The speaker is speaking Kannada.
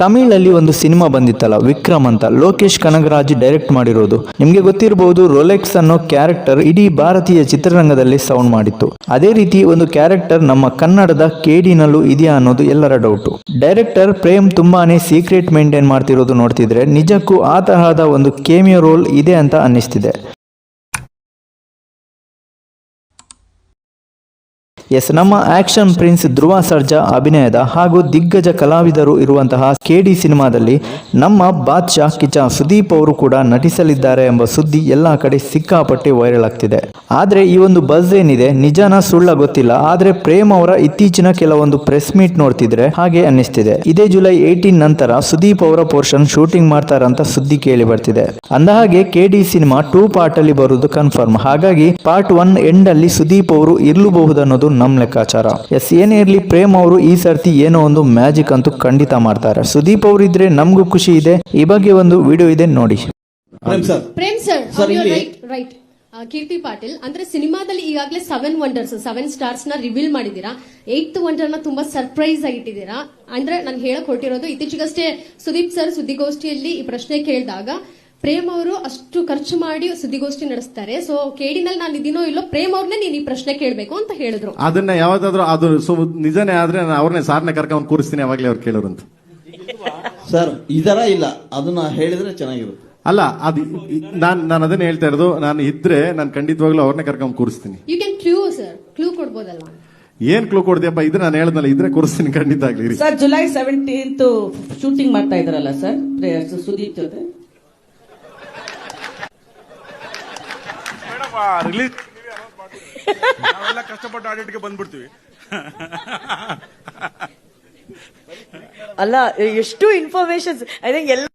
ತಮಿಳಲ್ಲಿ ಒಂದು ಸಿನಿಮಾ ಬಂದಿತ್ತಲ್ಲ, ವಿಕ್ರಮ್ ಅಂತ. ಲೋಕೇಶ್ ಕನಗರಾಜ್ ಡೈರೆಕ್ಟ್ ಮಾಡಿರೋದು. ನಿಮ್ಗೆ ಗೊತ್ತಿರಬಹುದು ರೋಲೆಕ್ಸ್ ಅನ್ನೋ ಕ್ಯಾರೆಕ್ಟರ್ ಇಡೀ ಭಾರತೀಯ ಚಿತ್ರರಂಗದಲ್ಲಿ ಸೌಂಡ್ ಮಾಡಿತ್ತು. ಅದೇ ರೀತಿ ಒಂದು ಕ್ಯಾರೆಕ್ಟರ್ ನಮ್ಮ ಕನ್ನಡದ ಕೇಡಿನಲ್ಲೂ ಇದೆಯಾ ಅನ್ನೋದು ಎಲ್ಲರ ಡೌಟು ಡೈರೆಕ್ಟರ್ ಪ್ರೇಮ್ ತುಂಬಾನೇ ಸೀಕ್ರೆಟ್ ಮೇಂಟೈನ್ ಮಾಡ್ತಿರೋದು ನೋಡ್ತಿದ್ರೆ, ನಿಜಕ್ಕೂ ಆ ತರಹದ ಒಂದು ಕೇಮಿಯೋ ರೋಲ್ ಇದೆ ಅಂತ ಅನ್ನಿಸ್ತಿದೆ. ಎಸ್ ನಮ್ಮ ಆಕ್ಷನ್ ಪ್ರಿನ್ಸ್ ಧ್ರುವ ಸರ್ಜಾ ಅಭಿನಯದ ಹಾಗೂ ದಿಗ್ಗಜ ಕಲಾವಿದರು ಇರುವಂತಹ ಕೆಡಿ ಸಿನಿಮಾದಲ್ಲಿ ನಮ್ಮ ಬಾದ್ಶಾ ಕಿಚ ಸುದೀಪ್ ಅವರು ಕೂಡ ನಟಿಸಲಿದ್ದಾರೆ ಎಂಬ ಸುದ್ದಿ ಎಲ್ಲಾ ಕಡೆ ಸಿಕ್ಕಾಪಟ್ಟೆ ವೈರಲ್ ಆಗ್ತಿದೆ. ಆದ್ರೆ ಈ ಒಂದು ಬಸ್ ಏನಿದೆ, ನಿಜಾನ ಸುಳ್ಳ ಗೊತ್ತಿಲ್ಲ. ಆದ್ರೆ ಪ್ರೇಮ್ ಅವರ ಇತ್ತೀಚಿನ ಕೆಲವೊಂದು ಪ್ರೆಸ್ ಮೀಟ್ ನೋಡ್ತಿದ್ರೆ ಹಾಗೆ ಅನ್ನಿಸ್ತಿದೆ. ಇದೇ ಜುಲೈ ಏಯ್ಟೀನ್ ನಂತರ ಸುದೀಪ್ ಅವರ ಪೋರ್ಷನ್ ಶೂಟಿಂಗ್ ಮಾಡ್ತಾರಂತ ಸುದ್ದಿ ಕೇಳಿ ಬರ್ತಿದೆ. ಅಂದಹಾಗೆ ಕೆಡಿ ಸಿನಿಮಾ ಟೂ ಪಾರ್ಟ್ ಅಲ್ಲಿ ಬರುವುದು ಕನ್ಫರ್ಮ್ ಹಾಗಾಗಿ ಪಾರ್ಟ್ ಒನ್ ಎಂಡ್ ಅಲ್ಲಿ ಸುದೀಪ್ ಅವರು ಇರಲೂಬಹುದು ಅನ್ನೋದು ನಮ್ ಲೆಕ್ಕಾಚಾರ. ಎಸ್ ಏನೇ ಇರ್ಲಿ ಪ್ರೇಮ್ ಅವರು ಈ ಸರ್ತಿ ಏನೋ ಒಂದು ಮ್ಯಾಜಿಕ್ ಅಂತೂ ಖಂಡಿತ ಮಾಡ್ತಾರೆ. ಸುದೀಪ್ ಅವರು ಇದ್ರೆ ನಮಗೂ ಖುಷಿ ಇದೆ. ಈ ಬಗ್ಗೆ ಒಂದು ವಿಡಿಯೋ ಇದೆ ನೋಡಿ. Prem sir. Prem sir sir, right right Keerthi Patil ಅಂದ್ರೆ ಸಿನಿಮಾದಲ್ಲಿ ಈಗಾಗಲೇ ಸೆವೆನ್ ವಂಡರ್ಸ್ ಸೆವೆನ್ ಸ್ಟಾರ್ಸ್ನ ರಿವೀಲ್ ಮಾಡಿದೀರಾ ಏತ್ ವಂಡರ್ನ ತುಂಬಾ ಸರ್ಪ್ರೈಸ್ ಆಗಿಟ್ಟಿದ್ದೀರಾ? ಅಂದ್ರೆ ನಾನು ಹೇಳಕ್ ಹೊರಟಿರೋದು ಇತ್ತೀಚೆಗಷ್ಟೇ ಸುದೀಪ್ ಸರ್ ಸುದ್ದಿಗೋಷ್ಠಿಯಲ್ಲಿ ಈ ಪ್ರಶ್ನೆ ಕೇಳಿದಾಗ ಪ್ರೇಮ್ ಅವರು ಅಷ್ಟು ಖರ್ಚು ಮಾಡಿ ಸುದ್ದಿಗೋಷ್ಠಿ ನಡೆಸ್ತಾರೆ. ಸೊ ಕೇಡಿನಲ್ಲಿ ನಾನು ಇದೀನೋ ಇಲ್ಲೋ ಪ್ರೇಮ್ ಅವ್ರನ್ನೇ ನೀನು ಈ ಪ್ರಶ್ನೆ ಕೇಳಬೇಕು ಅಂತ ಹೇಳಿದ್ರು. ಅದನ್ನ ಯಾವ್ದಾದ್ರು ಅದು ಸೊ ನಿಜನೇ ಆದ್ರೆ ನಾನು ಅವ್ರನ್ನೇ ಸಾರ್ನೆ ಕರ್ಕೊಂಡು ಕೂರಿಸ್ತೀನಿ ಯಾವಾಗ್ಲೇ ಅವ್ರು ಕೇಳೋರು ಅಂತ ಸರ್ ತರ ಇಲ್ಲ. ಅದನ್ನ ಹೇಳಿದ್ರೆ ಚೆನ್ನಾಗಿರುತ್ತೆ. ಅಲ್ಲ ಅದು ನಾನ್ ನಾನು ಅದನ್ನ ಹೇಳ್ತಾ ಇರೋದು. ನಾನು ಇದ್ರೆ ನಾನು ಖಂಡಿತವಾಗ್ಲೂ ಅವ್ರನ್ನೇ ಕರ್ಕೊಂಡು ಕೂರಿಸ್ತೀನಿ. You can clue sir clue ಕೊಡ್ಬೋದಲ್ವಾ? ಏನ್ ಕ್ಲೂ ಕೊಡ್ದಿಯಪ್ಪ ಇದ್ರೆ ನಾನು ಹೇಳದ್ನಲ್ಲ ಇದ್ರೆ ಕೂರಿಸ್ತೀನಿ ಖಂಡಿತ ಆಗ್ಲಿ. ಸರ್ ಜುಲೈ ಸೆವೆಂಟೀನ್ತ್ ಶೂಟಿಂಗ್ ಮಾಡ್ತಾ ಇದ್ರಲ್ಲ ಸರ್ ಸುದೀಪ್ ಜೊತೆ? ರಿಲೀಸ್ ನಾವೆಲ್ಲ ಕಷ್ಟಪಟ್ಟು ಆಡಿಟ್ಗೆ ಬಂದ್ಬಿಡ್ತೀವಿ. ಅಲ್ಲ ಎಷ್ಟು ಇನ್ಫಾರ್ಮೇಶನ್ಸ್ ಐ ಥಿಂಕ್ ಎಲ್ಲ